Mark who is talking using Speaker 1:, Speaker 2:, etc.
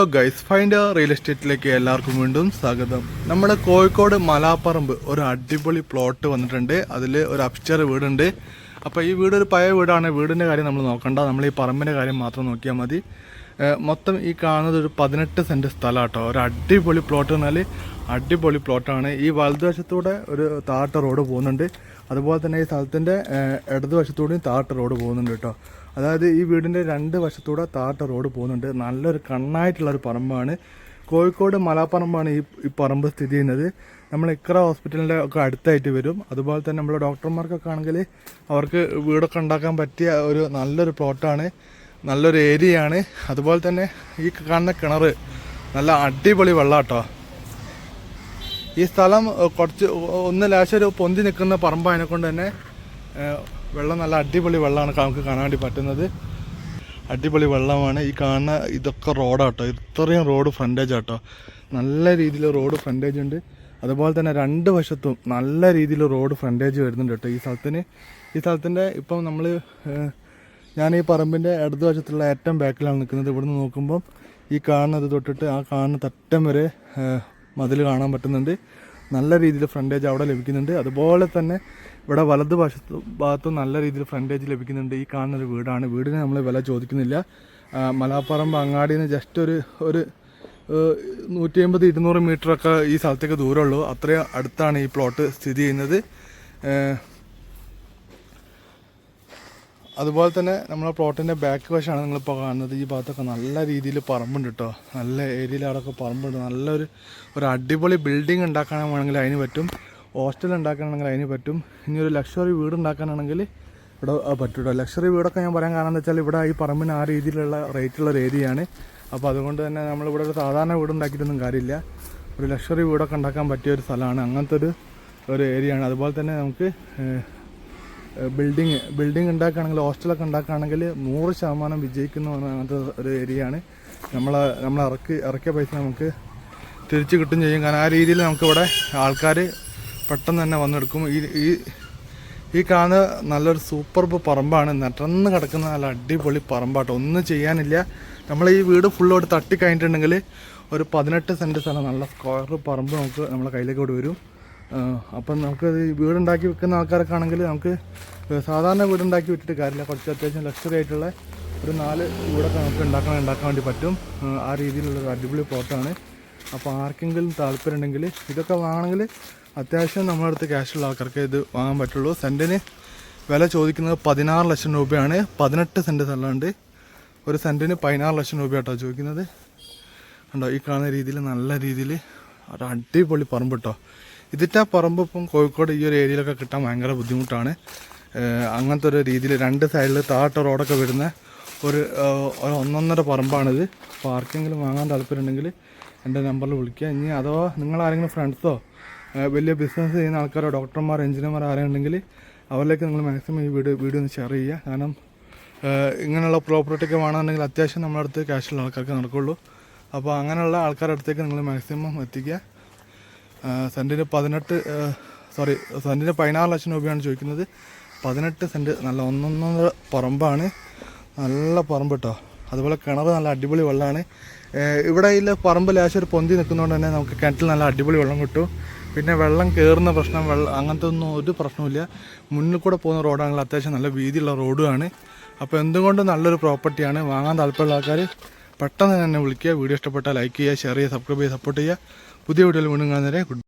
Speaker 1: Guys find real എസ്റ്റേറ്റിലേക്ക് എല്ലാവർക്കും വീണ്ടും സ്വാഗതം. നമ്മുടെ കോഴിക്കോട് മലാപ്പറമ്പ് ഒരു അടിപൊളി പ്ലോട്ട് വന്നിട്ടുണ്ട്. അതിൽ ഒരു അപ്സ്റ്റർ വീടുണ്ട്. അപ്പോൾ ഈ വീട് ഒരു പഴയ വീടാണ്. വീടിന്റെ കാര്യം നമ്മൾ നോക്കണ്ട. നമ്മൾ ഈ പറമ്പിന്റെ കാര്യം മാത്രം നോക്കിയാൽ മതി. മൊത്തം ഈ കാണുന്നത് ഒരു പതിനെട്ട് സെന്റ് സ്ഥലം കേട്ടോ ഒരു അടിപൊളി പ്ലോട്ട് എന്നാൽ അടിപൊളി പ്ലോട്ടാണ് ഈ വലതുവശത്തൂടെ ഒരു താഴ്ത്ത റോഡ് പോകുന്നുണ്ട്. അതുപോലെ തന്നെ ഈ സ്ഥലത്തിന്റെ ഇടതുവശത്തൂടെയും താഴ്ത്ത റോഡ് പോകുന്നുണ്ട് കേട്ടോ. അതായത് ഈ വീടിന്റെ രണ്ട് വശത്തൂടെ താഴ്ത്ത റോഡ് പോകുന്നുണ്ട്. നല്ലൊരു കണ്ണായിട്ടുള്ളൊരു പറമ്പാണ്. കോഴിക്കോട് മലാപ്പറമ്പാണ് ഈ ഈ പറമ്പ് സ്ഥിതി ചെയ്യുന്നത്. നമ്മൾ ഇക്ര ഹോസ്പിറ്റലിന്റെ ഒക്കെ അടുത്തായിട്ട് വരും. അതുപോലെ തന്നെ നമ്മുടെ ഡോക്ടർമാർക്കൊക്കെ ആണെങ്കിൽ അവർക്ക് വീടൊക്കെ ഉണ്ടാക്കാൻ പറ്റിയ ഒരു നല്ലൊരു പ്ലോട്ടാണ്. നല്ലൊരു ഏരിയയാണ്. അതുപോലെ തന്നെ ഈ കാണുന്ന കിണർ നല്ല അടിപൊളി വെള്ളാട്ടോ. ഈ സ്ഥലം കുറച്ച് ഒന്ന് ലാശം ഒരു പൊന്തി നിൽക്കുന്ന പറമ്പായതിനെ കൊണ്ട് തന്നെ വെള്ളം നല്ല അടിപൊളി വെള്ളമാണ് നമുക്ക് കാണാൻ വേണ്ടി പറ്റുന്നത്. അടിപൊളി വെള്ളമാണ്. ഈ കാണുന്ന ഇതൊക്കെ റോഡാട്ടോ. ഇത്രയും റോഡ് ഫ്രണ്ടേജ് ആട്ടോ നല്ല രീതിയിൽ റോഡ് ഫ്രണ്ടേജ് ഉണ്ട് അതുപോലെ തന്നെ രണ്ട് വശത്തും നല്ല രീതിയിൽ റോഡ് ഫ്രണ്ടേജ് വരുന്നുണ്ട് കേട്ടോ ഈ സ്ഥലത്തിന്. ഈ സ്ഥലത്തിന്റെ ഇപ്പം നമ്മൾ ഞാൻ ഈ പറമ്പിന്റെ ഇടത് വശത്തുള്ള ഏറ്റവും ബാക്കിലാണ് നിൽക്കുന്നത്. ഇവിടുന്ന് നോക്കുമ്പം ഈ കാണുന്നത് തൊട്ടിട്ട് ആ കാണുന്ന തട്ടം വരെ മതിൽ കാണാൻ പറ്റുന്നുണ്ട്. നല്ല രീതിയിൽ ഫ്രണ്ടേജ് അവിടെ ലഭിക്കുന്നുണ്ട്. അതുപോലെ തന്നെ ഇവിടെ വലത് വശത്ത് ഭാഗത്തും നല്ല രീതിയിൽ ഫ്രണ്ടേജ് ലഭിക്കുന്നുണ്ട്. ഈ കാണുന്നൊരു വീടാണ്. വീടിന് നമ്മൾ വില ചോദിക്കുന്നില്ല. മലാപ്പറമ്പ് അങ്ങാടിയിൽ നിന്ന് ജസ്റ്റ് ഒരു ഒരു നൂറ്റി അമ്പത് ഇരുന്നൂറ് മീറ്ററൊക്കെ ഈ സ്ഥലത്തേക്ക് ദൂരമുള്ളൂ. അത്രയും അടുത്താണ് ഈ പ്ലോട്ട് സ്ഥിതി ചെയ്യുന്നത്. അതുപോലെ തന്നെ നമ്മളെ പ്ലോട്ടിന്റെ ബാക്ക് വശമാണ് നിങ്ങളിപ്പോൾ കാണുന്നത്. ഈ ഭാഗത്തൊക്കെ നല്ല രീതിയിൽ പറമ്പുണ്ട് കേട്ടോ നല്ല ഏരിയയിൽ പറമ്പുണ്ട്. നല്ലൊരു ഒരു അടിപൊളി ബിൽഡിംഗ് ഉണ്ടാക്കാനാണെങ്കിൽ അതിന് പറ്റും. ഹോസ്റ്റൽ ഉണ്ടാക്കാനാണെങ്കിൽ അതിന് പറ്റും. ഇനി ഒരു ലക്ഷറി വീട് ഉണ്ടാക്കാനാണെങ്കിൽ ഇവിടെ പറ്റും കേട്ടോ ലക്ഷറി വീടൊക്കെ ഞാൻ പറയാൻ കാരണം എന്താ വെച്ചാൽ ഇവിടെ ഈ പറമ്പിന് ആ രീതിയിലുള്ള റേറ്റുള്ള ഒരു ഏരിയയാണ് അപ്പോൾ അതുകൊണ്ട് തന്നെ നമ്മളിവിടെ ഒരു സാധാരണ വീട് ഉണ്ടാക്കിയിട്ടൊന്നും കാര്യമില്ല. ഒരു ലക്ഷറി വീടൊക്കെ ഉണ്ടാക്കാൻ പറ്റിയ ഒരു സ്ഥലമാണ്. അങ്ങനത്തെ ഒരു ഒരു ഏരിയയാണ് അതുപോലെ തന്നെ നമുക്ക് ബിൽഡിങ് ബിൽഡിംഗ് ഉണ്ടാക്കുകയാണെങ്കിൽ ഹോസ്റ്റലൊക്കെ ഉണ്ടാക്കുകയാണെങ്കിൽ നൂറ് ശതമാനം വിജയിക്കുന്ന അങ്ങനത്തെ ഒരു ഏരിയയാണ് നമ്മൾ നമ്മൾ ഇറക്കി ഇറക്കിയ പൈസ നമുക്ക് തിരിച്ചു കിട്ടും ചെയ്യും. കാരണം ആ രീതിയിൽ നമുക്കിവിടെ ആൾക്കാർ പെട്ടെന്ന് തന്നെ വന്നെടുക്കും. ഈ ഈ ഈ കാണുന്ന നല്ലൊരു സൂപ്പർബ് പറമ്പാണ്. നടന്ന് കിടക്കുന്ന നല്ല അടിപൊളി പറമ്പാട്ടോ. ഒന്നും ചെയ്യാനില്ല. നമ്മൾ ഈ വീട് ഫുള്ളോട്ട് തട്ടി കഴിഞ്ഞിട്ടുണ്ടെങ്കിൽ ഒരു പതിനെട്ട് സെന്റ് സ്ഥലം നല്ല സ്ക്വയർ പറമ്പ് നമുക്ക് നമ്മളെ കയ്യിലേക്ക് കൂടി വരും. അപ്പം നമുക്ക് വീടുണ്ടാക്കി വെക്കുന്ന ആൾക്കാരൊക്കെ ആണെങ്കിൽ നമുക്ക് സാധാരണ വീടുണ്ടാക്കി വിട്ടിട്ട് കാര്യമില്ല. കുറച്ച് അത്യാവശ്യം ലക്ഷറി ആയിട്ടുള്ള ഒരു നാല് വീടൊക്കെ നമുക്ക് ഉണ്ടാക്കാൻ ഉണ്ടാക്കാൻ വേണ്ടി പറ്റും. ആ രീതിയിലുള്ളൊരു അടിപൊളി പ്ലോട്ടാണ് അപ്പോൾ ആർക്കെങ്കിലും താല്പര്യം ഉണ്ടെങ്കിൽ ഇതൊക്കെ വാങ്ങണമെങ്കിൽ അത്യാവശ്യം നമ്മുടെ അടുത്ത് ക്യാഷുള്ള ആൾക്കാർക്ക് ഇത് വാങ്ങാൻ പറ്റുള്ളൂ. സെന്റിന് വില ചോദിക്കുന്നത് പതിനാറ് ലക്ഷം രൂപയാണ്. പതിനെട്ട് സെന്റ് സ്ഥലമുണ്ട്. ഒരു സെന്റിന് പതിനാറ് ലക്ഷം രൂപയാട്ടോ ചോദിക്കുന്നത്. ഉണ്ടോ ഈ കാണുന്ന രീതിയിൽ നല്ല രീതിയിൽ ഒരു അടിപൊളി പറമ്പ് കേട്ടോ ഇതിന്റെ ആ പറമ്പ് ഇപ്പം കോഴിക്കോട് ഈ ഒരു ഏരിയയിലൊക്കെ കിട്ടാൻ ഭയങ്കര ബുദ്ധിമുട്ടാണ്. അങ്ങനത്തെ ഒരു രീതിയിൽ രണ്ട് സൈഡിൽ താട്ട റോഡൊക്കെ വരുന്ന ഒരു ഒന്നൊന്നര പറമ്പാണിത്. അപ്പോൾ ആർക്കെങ്കിലും വാങ്ങാൻ താല്പര്യമുണ്ടെങ്കിൽ എന്റെ നമ്പറിൽ വിളിക്കുക. ഇനി അഥവാ നിങ്ങൾ ആരെങ്കിലും ഫ്രണ്ട്സോ വലിയ ബിസിനസ് ചെയ്യുന്ന ആൾക്കാരോ ഡോക്ടർമാർ എഞ്ചിനീയർമാർ ആരെങ്കിലും ഉണ്ടെങ്കിൽ അവരിലേക്ക് നിങ്ങൾ മാക്സിമം ഈ വീഡിയോ വീഡിയോ ഒന്ന് ഷെയർ ചെയ്യുക. കാരണം ഇങ്ങനെയുള്ള പ്രോപ്പർട്ടി ഒക്കെ വേണമെന്നുണ്ടെങ്കിൽ അത്യാവശ്യം നമ്മുടെ അടുത്ത് ക്യാഷുള്ള ആൾക്കാർക്ക് നടക്കുള്ളൂ. അപ്പോൾ അങ്ങനെയുള്ള ആൾക്കാരുടെ അടുത്തേക്ക് നിങ്ങൾ മാക്സിമം എത്തിക്കുക. സെന്റിന് പതിനെട്ട് സോറി സെന്റിന് പതിനാറ് ലക്ഷം രൂപയാണ് ചോദിക്കുന്നത്. പതിനെട്ട് സെന്റ് നല്ല ഒന്നൊന്നര പറമ്പാണ്. നല്ല പറമ്പ് കേട്ടോ അതുപോലെ കിണർ നല്ല അടിപൊളി വെള്ളമാണ് ഇവിടെ ഈ പറമ്പ് ലേശം ഒരു പൊന്തി നിൽക്കുന്നതുകൊണ്ട് തന്നെ നമുക്ക് കിണറ്റിൽ നല്ല അടിപൊളി വെള്ളം കിട്ടും. പിന്നെ വെള്ളം കയറുന്ന പ്രശ്നം വെള്ളം അങ്ങനത്തെ ഒന്നും ഒരു പ്രശ്നമില്ല മുന്നിൽ കൂടെ പോകുന്ന റോഡാണെങ്കിൽ അത്യാവശ്യം നല്ല വീതിയുള്ള റോഡുമാണ് അപ്പോൾ എന്തുകൊണ്ടും നല്ലൊരു പ്രോപ്പർട്ടിയാണ്? വാങ്ങാൻ താല്പര്യമുള്ള ആൾക്കാർ പെട്ടെന്ന് തന്നെ വിളിക്കുക. വീഡിയോ ഇഷ്ടപ്പെട്ടാൽ ലൈക്ക് ചെയ്യുക ഷെയർ ചെയ്യുക സബ്സ്ക്രൈബ് ചെയ്യുക സപ്പോർട്ട് ചെയ്യുക. പുതിയ വീഡിയോയിൽ വീണ്ടും കാണുന്നവരെ ഗുഡ്